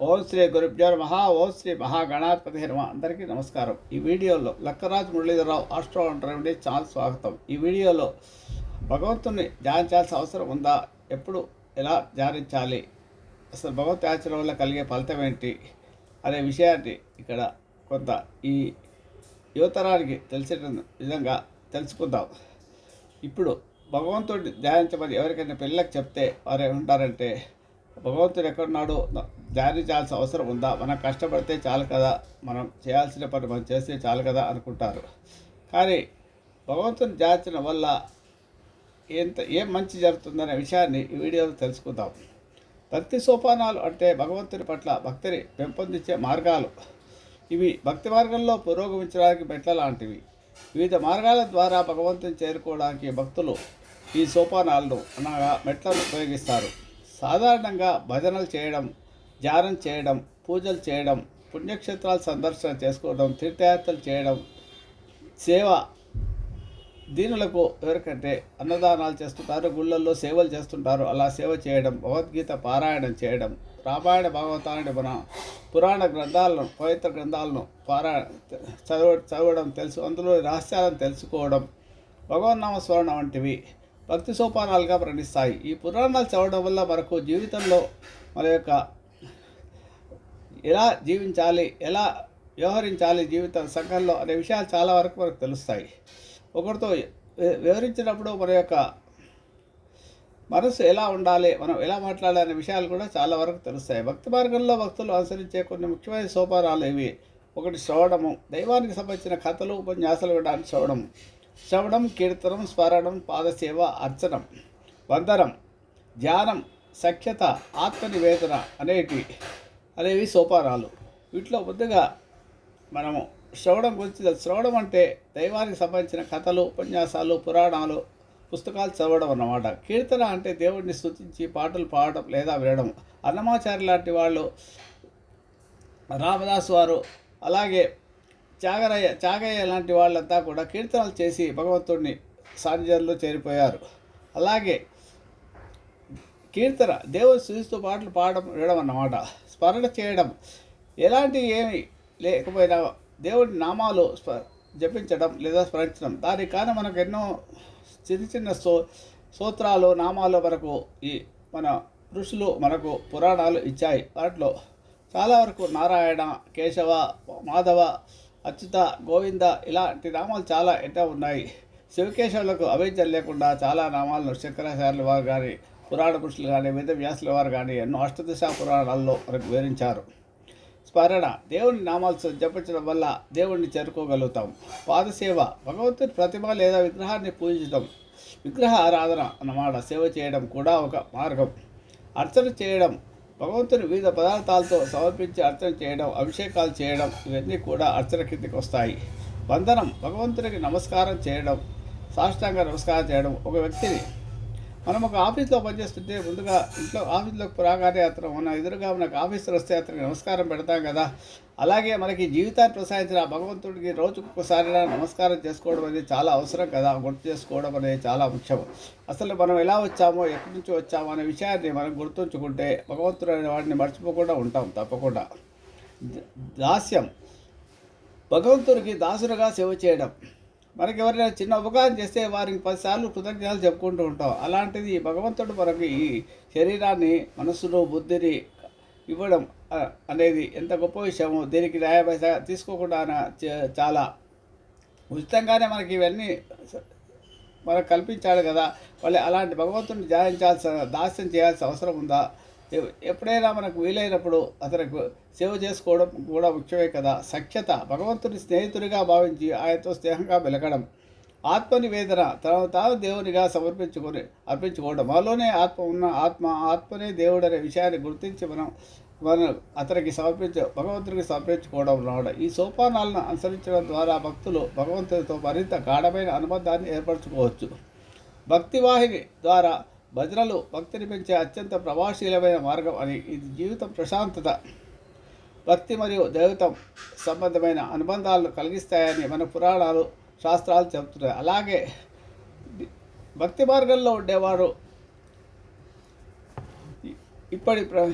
ఓం శ్రీ గురుభ్యో మహా ఓం శ్రీ మహాగణాధిపతి హనుమ అందరికీ నమస్కారం. ఈ వీడియోలో లక్కరాజు మురళీధరరావు ఆస్ట్రో అంటారండి చాలా స్వాగతం. ఈ వీడియోలో భగవంతుని ధ్యానించాల్సిన అవసరం ఉందా? ఎప్పుడు? ఎలా ధ్యానించాలి? అసలు భగవత్ ఆచరణ వల్ల కలిగే ఫలితం ఏంటి? అనే విషయాన్ని ఇక్కడ కొంత ఈ యువతరానికి తెలిసే విధంగా తెలుసుకుందాం. ఇప్పుడు భగవంతుడిని ధ్యానించమని ఎవరికైనా పిల్లలకు చెప్తే వారు ఏమంటారంటే భగవంతుడు ఎక్కడున్నాడో ధ్యానించాల్సిన అవసరం ఉందా? మనం కష్టపడితే చాలు కదా. మనం చేయాల్సిన పని మనం చేస్తే చాలు కదా అనుకుంటారు. కానీ భగవంతుని ధ్యానించడం వల్ల ఎంత ఏం మంచి జరుగుతుందనే విషయాన్ని ఈ వీడియోలో తెలుసుకుందాం. భక్తి సోపానాలు అంటే భగవంతుని పట్ల భక్తిని పెంపొందించే మార్గాలు. ఇవి భక్తి మార్గంలో పురోగమించడానికి మెట్ల లాంటివి. వివిధ మార్గాల ద్వారా భగవంతుని చేరుకోవడానికి భక్తులు ఈ సోపానాలను అనగా మెట్లను ఉపయోగిస్తారు. సాధారణంగా భజనలు చేయడం ధ్యానం చేయడం పూజలు చేయడం పుణ్యక్షేత్రాలు సందర్శన చేసుకోవడం తీర్థయాత్రలు చేయడం సేవ దీనులకు ఎవరికంటే అన్నదానాలు చేస్తుంటారు గుళ్ళల్లో సేవలు చేస్తుంటారు. అలా సేవ చేయడం భగవద్గీత పారాయణం చేయడం రామాయణ భాగవతాన్ని మన పురాణ గ్రంథాలను పవిత్ర గ్రంథాలను పారా చదవ చదవడం తెలుసు అందులో రహస్యాలను తెలుసుకోవడం భగవన్నామ స్మరణ వంటివి భక్తి సోపానాలుగా ప్రణిస్తాయి ఈ పురాణాలు చదవడం వల్ల మనకు జీవితంలో మన యొక్క ఎలా జీవించాలి ఎలా వ్యవహరించాలి జీవితం సంఘంలో అనే విషయాలు చాలా వరకు మనకు తెలుస్తాయి. ఒకరితో వివరించినప్పుడు మన యొక్క మనసు ఎలా ఉండాలి మనం ఎలా మాట్లాడాలి అనే విషయాలు కూడా చాలా వరకు తెలుస్తాయి. భక్తి మార్గంలో భక్తులు అనుసరించే కొన్ని ముఖ్యమైన సోపానాలు ఇవి. ఒకటి శ్రవణము. దైవానికి సంబంధించిన కథలు ఉపన్యాసాలు వినడానికి శ్రవణం శ్రవణం కీర్తనం స్మరణం పాదసేవ అర్చనం వందనం ధ్యానం సఖ్యత ఆత్మనివేదన అనేటి అనేవి సోపానాలు. వీటిలో ముందుగా మనము శ్రవణం గురించి శ్రవణం అంటే దైవానికి సంబంధించిన కథలు ఉపన్యాసాలు పురాణాలు పుస్తకాలు చదవడం అన్నమాట. కీర్తన అంటే దేవుడిని స్థుతించి పాటలు పాడడం లేదా వినడం. అన్నమాచారి లాంటి వాళ్ళు రామదాస్ వారు అలాగే త్యాగరయ్య త్యాగయ్య లాంటి వాళ్ళంతా కూడా కీర్తనలు చేసి భగవంతుడిని సాన్నిధ్యంలో చేరిపోయారు. అలాగే కీర్తన దేవుడు స్థుతిస్తూ పాటలు పాడడం వినడం అన్నమాట. స్మరణ చేయడం. ఎలాంటి ఏమి లేకపోయినా దేవుడి నామాలు స్ప జపించడం లేదా స్మరించడం. దాని కారణం మనకు ఎన్నో చిన్న చిన్న సో సూత్రాలు నామాలు మనకు ఈ మన ఋషులు మనకు పురాణాలు ఇచ్చాయి. వాటిలో చాలా వరకు నారాయణ కేశవ మాధవ అచ్యుత గోవింద ఇలాంటి నామాలు చాలా ఎన్నో ఉన్నాయి. శివకేశవులకు అవేద్యం లేకుండా చాలా నామాలను శంకరాచార్యుల వారు కానీ పురాణ పురుషులు కానీ వేద వ్యాసుల వారు కానీ ఎన్నో అష్టదశ పురాణాల్లో వివరించారు. స్మరణ దేవుని నామాలు జపించడం వల్ల దేవుణ్ణి చేరుకోగలుగుతాం. పాదసేవ భగవంతుని ప్రతిమ లేదా విగ్రహాన్ని పూజించడం విగ్రహ ఆరాధన అన్నమాట. సేవ చేయడం కూడా ఒక మార్గం. అర్చన చేయడం భగవంతుని వివిధ పదార్థాలతో సమర్పించి అర్చన చేయడం అభిషేకాలు చేయడం ఇవన్నీ కూడా అర్చన కిందకి వస్తాయి. వందనం భగవంతునికి నమస్కారం చేయడం సాష్టాంగ నమస్కారం చేయడం ఒక వ్యక్తిని మనం ఒక ఆఫీస్లో పనిచేస్తుంటే ముందుగా ఇంట్లో ఆఫీస్లోకి రాగానే అతను మన ఎదురుగా మనకు ఆఫీసర్ వస్తే అతనికి నమస్కారం పెడతాం కదా. అలాగే మనకి జీవితాన్ని ప్రసాదించిన ఆ భగవంతుడికి రోజుకు ఒకసారి నమస్కారం చేసుకోవడం అనేది చాలా అవసరం కదా. గుర్తు చేసుకోవడం అనేది చాలా ముఖ్యం. అసలు మనం ఎలా వచ్చామో ఎక్కడి నుంచి వచ్చామో అనే విషయాన్ని మనం గుర్తుంచుకుంటే భగవంతుడు అనే వాడిని మర్చిపోకుండా ఉంటాం తప్పకుండా. దాస్యం. భగవంతుడికి దాసులుగా సేవ చేయడం. మనకి ఎవరైనా చిన్న ఉపకారం చేస్తే వారికి పదిసార్లు కృతజ్ఞతలు చెప్పుకుంటూ ఉంటాం. అలాంటిది భగవంతుడు మనకి ఈ శరీరాన్ని మనస్సును బుద్ధిని ఇవ్వడం అనేది ఎంత గొప్ప విషయమో దీనికి న్యాయ తీసుకోకుండా చే- చాలా ఉచితంగానే మనకి ఇవన్నీ మనకు కల్పించాడు కదా. మళ్ళీ అలాంటి భగవంతుని ధ్యానించాల్సిన దాస్యం చేయాల్సిన అవసరం ఉందా? ఎప్పుడైనా మనకు వీలైనప్పుడు అతనికి సేవ చేసుకోవడం కూడా ముఖ్యమే కదా. సఖ్యత భగవంతుని స్నేహితుడిగా భావించి ఆయనతో స్నేహంగా వెలగడం ఆత్మనివేదన తనను తాను దేవునిగా సమర్పించుకొని అర్పించుకోవడం. మనలోనే ఆత్మ ఉన్న ఆత్మ ఆత్మనే దేవుడు అనే విషయాన్ని గుర్తించి మనం మనం అతనికి సమర్పించ భగవంతుడికి సమర్పించుకోవడం రావడం. ఈ సోపానాలను అనుసరించడం ద్వారా భక్తులు భగవంతుడితో మరింత గాఢమైన అనుబంధాన్ని ఏర్పరచుకోవచ్చు. భక్తివాహిని ద్వారా భజనలు భక్తిని పెంచే అత్యంత ప్రభావశీలమైన మార్గం అని ఇది జీవితం ప్రశాంతత భక్తి మరియు దైవతం సంబంధమైన అనుబంధాలను కలిగిస్తాయని మన పురాణాలు శాస్త్రాలు చెబుతున్నాయి. అలాగే భక్తి మార్గంలో ఉండేవారు ఇప్పటి ప్ర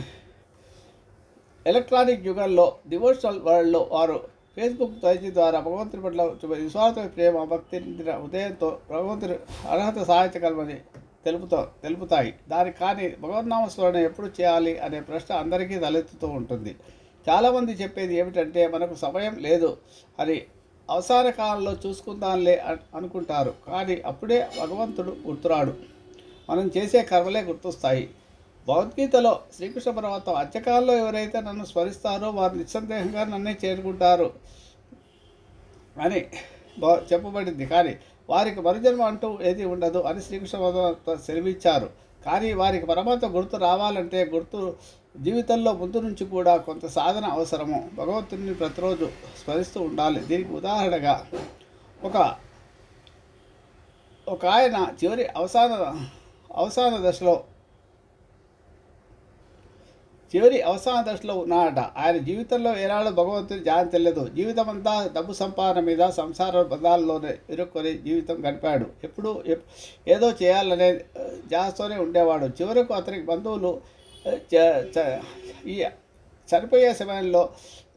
ఎలక్ట్రానిక్ యుగంలో డివోషనల్ వరల్డ్లో వారు ఫేస్బుక్ పేజీ ద్వారా భగవంతుని పట్ల చూపే ప్రేమ భక్తి నిండిన ఉదయంతో భగవంతుని అర్హత సహాయించగలమని తెలుపుతా తెలుపుతాయి. దాని కానీ భగవన్నామ స్మరణ ఎప్పుడు చేయాలి అనే ప్రశ్న అందరికీ తలెత్తుతూ ఉంటుంది. చాలామంది చెప్పేది ఏమిటంటే మనకు సమయం లేదు. అని అవసాన కాలంలో చూసుకుందాంలే అనుకుంటారు. కానీ అప్పుడే భగవంతుడు గుర్తురాడు. మనం చేసే కర్మలే గుర్తొస్తాయి. భగవద్గీతలో శ్రీకృష్ణ పర్వతం అత్యకాలంలో ఎవరైతే నన్ను స్మరిస్తారో వారు నిస్సందేహంగా నన్నే చేరుకుంటారు అని చెప్పబడింది. కానీ వారికి మరుజన్మ అంటూ ఏది ఉండదు అని శ్రీకృష్ణ సెలవిచ్చారు. కానీ వారికి పరమాత్మ గుర్తు రావాలంటే గుర్తు జీవితంలో ముందు నుంచి కూడా కొంత సాధన అవసరము. భగవంతుని ప్రతిరోజు స్మరిస్తూ ఉండాలి. దీనికి ఉదాహరణగా ఒక ఒక ఆయన చివరి అవసాన అవసాన దశలో చివరి అవసాన దశలో ఉన్నాడట. ఆయన జీవితంలో ఏనాడు భగవంతుని ధ్యానం తెలియదు జీవితం అంతా డబ్బు సంపాదన మీద సంసార బంధాల్లోనే ఇరుక్కొని జీవితం గడిపాడు. ఎప్పుడు ఏదో చేయాలనే ఆ, ధ్యాసతోనే ఉండేవాడు. చివరకు అతనికి బంధువులు ఈ చనిపోయే సమయంలో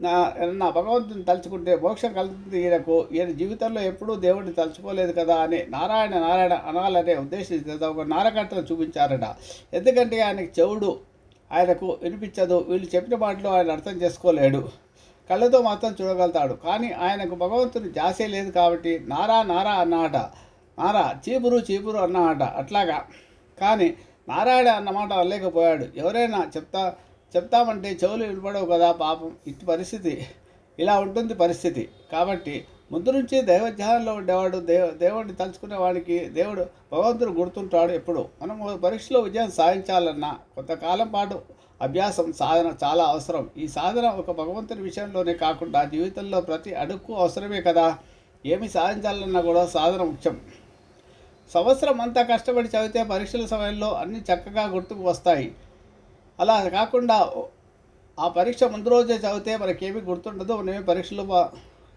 నా నా భగవంతుని తలుచుకుంటే మోక్షం కలుగుతుంది ఈయనకు. ఈయన జీవితంలో ఎప్పుడూ దేవుడిని తలుచుకోలేదు కదా అని నారాయణ నారాయణ అనాలనే ఉద్దేశించి ఒక నారకట్టను చూపించారట. ఎందుకంటే ఆయనకి చెవుడు ఆయనకు వినిపించదు. వీళ్ళు చెప్పిన మాటలు ఆయన అర్థం చేసుకోలేడు. కళ్ళతో మాత్రం చూడగలుగుతాడు. కానీ ఆయనకు భగవంతుని జాసే లేదు కాబట్టి నారా నారా అన్నమాట నారా చీపురు చీపురు అన్నమాట అట్లాగా. కానీ నారాయణ అన్నమాట వల్లేకపోయాడు ఎవరైనా చెప్తా చెప్తామంటే చెవులు వినపడవు కదా పాపం. ఇటు పరిస్థితి. ఇలా ఉంటుంది పరిస్థితి. కాబట్టి ముందు నుంచి దైవధ్యానంలో ఉండేవాడు దేవ దేవుడిని తలుచుకునే వాడికి దేవుడు భగవంతుడు గుర్తుంటాడు ఎప్పుడు. మనం పరీక్షలో విజయం సాధించాలన్నా కొంతకాలం పాటు అభ్యాసం సాధన చాలా అవసరం. ఈ సాధన ఒక భగవంతుని విషయంలోనే కాకుండా జీవితంలో ప్రతి అడుగు అవసరమే కదా. ఏమి సాధించాలన్నా కూడా సాధన ముఖ్యం. సంవత్సరం అంతా కష్టపడి చదివితే పరీక్షల సమయంలో అన్నీ చక్కగా గుర్తుకు వస్తాయి. అలా కాకుండా ఆ పరీక్ష ముందు రోజే చదివితే మనకేమీ గుర్తుండదు మనమే పరీక్షలు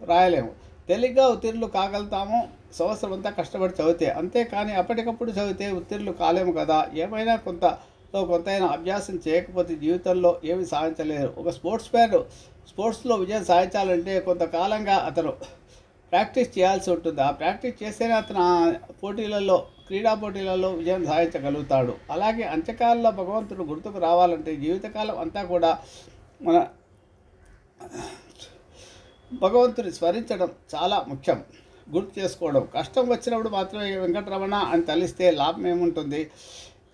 రాయలేము. తేలిగ్గా ఉత్తీర్ణులు కాగలుగుతాము సంవత్సరం అంతా కష్టపడి చదివితే. అంతేకాని అప్పటికప్పుడు చదివితే ఉత్తీర్ణులు కాలేము కదా. ఏమైనా కొంత కొంతైనా అభ్యాసం చేయకపోతే జీవితంలో ఏమి సాధించలేరు. ఒక స్పోర్ట్స్ మ్యాన్ స్పోర్ట్స్లో విజయం సాధించాలంటే కొంతకాలంగా అతను ప్రాక్టీస్ చేయాల్సి ఉంటుంది. ఆ ప్రాక్టీస్ చేస్తేనే అతను పోటీలలో క్రీడా పోటీలలో విజయం సాధించగలుగుతాడు. అలాగే అంత్యకాలంలో భగవంతుడు గుర్తుకు రావాలంటే జీవితకాలం అంతా కూడా మన భగవంతుని స్మరించడం చాలా ముఖ్యం. గుర్తు చేసుకోవడం. కష్టం వచ్చినప్పుడు మాత్రమే వెంకటరమణ అని తలిస్తే లాభం ఏముంటుంది?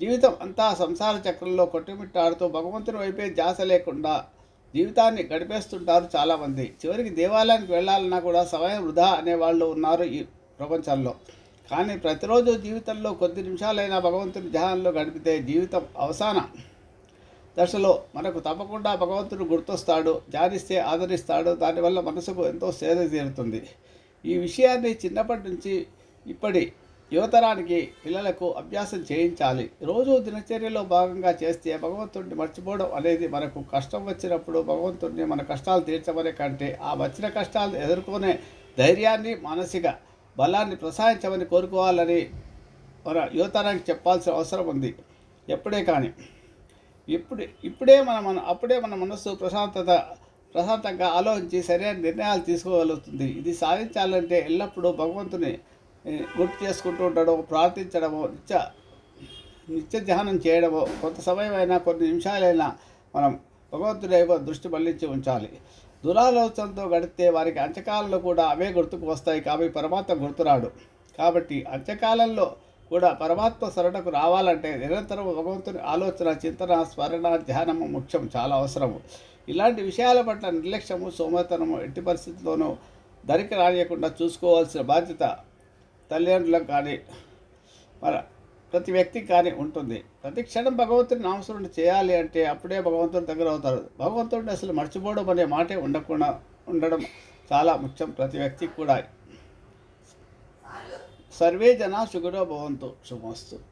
జీవితం అంతా సంసార చక్రంలో కొట్టుమిట్టాడుతూ భగవంతుని వైపే ధ్యాస లేకుండా జీవితాన్ని గడిపేస్తుంటారు చాలామంది. చివరికి దేవాలయానికి వెళ్ళాలన్నా కూడా సమయం వృధా అనేవాళ్ళు ఉన్నారు ఈ ప్రపంచంలో. కానీ ప్రతిరోజు జీవితంలో కొద్ది నిమిషాలైనా భగవంతుని ధ్యానంలో గడిపితే జీవితం అవసానం. దశలో మనకు తప్పకుండా భగవంతుడు గుర్తొస్తాడు ధ్యానిస్తే ఆదరిస్తాడు దానివల్ల మనసుకు ఎంతో సేద తీరుతుంది. ఈ విషయాన్ని చిన్నప్పటి నుంచి ఇప్పటి యువతరానికి పిల్లలకు అభ్యాసం చేయించాలి. రోజు దినచర్యలో భాగంగా చేస్తే భగవంతుడిని మర్చిపోవడం అనేది మనకు కష్టం వచ్చినప్పుడు భగవంతుడిని మన కష్టాలు తీర్చమనే కంటే ఆ వచ్చిన కష్టాలు ఎదుర్కొనే ధైర్యాన్ని మానసిక బలాన్ని ప్రసాదించమని కోరుకోవాలని మన యువతరానికి చెప్పాల్సిన అవసరం ఉంది. ఎప్పుడే కానీ ఇప్పుడు ఇప్పుడే మన మన అప్పుడే మన మనస్సు ప్రశాంతత ప్రశాంతంగా ఆలోచించి సరైన నిర్ణయాలు తీసుకోగలుగుతుంది. ఇది సాధించాలంటే ఎల్లప్పుడూ భగవంతుని గుర్తు చేసుకుంటూ ఉండడం ప్రార్థించడము నిత్య నిత్య ధ్యానం చేయడము కొంత సమయమైనా కొన్ని నిమిషాలైనా మనం భగవంతుడి వైపు దృష్టి మళ్ళించి ఉంచాలి. దురాలోచనతో గడితే వారికి అంత్యకాలంలో కూడా అవే గుర్తుకు వస్తాయి. కాబట్టి పరమాత్మ గుర్తురాడు. కాబట్టి అంత్యకాలంలో కూడా పరమాత్మ శరణకు రావాలంటే నిరంతరం భగవంతుని ఆలోచన చింతన స్మరణ ధ్యానము ముఖ్యం చాలా అవసరము. ఇలాంటి విషయాల పట్ల నిర్లక్ష్యము సోమతనము ఎట్టి పరిస్థితుల్లోనూ దరికి రానియకుండా చూసుకోవాల్సిన బాధ్యత తల్లిదండ్రులకు కానీ మన ప్రతి వ్యక్తికి కానీ ఉంటుంది. ప్రతి క్షణం భగవంతుని నామస్మరణ చేయాలి అంటే అప్పుడే భగవంతుని దగ్గర అవుతారు. భగవంతుడిని అసలు మర్చిపోవడం అనే మాటే ఉండకుండా ఉండడం చాలా ముఖ్యం ప్రతి వ్యక్తికి కూడా. సర్వే జనా సుఖినో భవంతు. శుభమస్తు.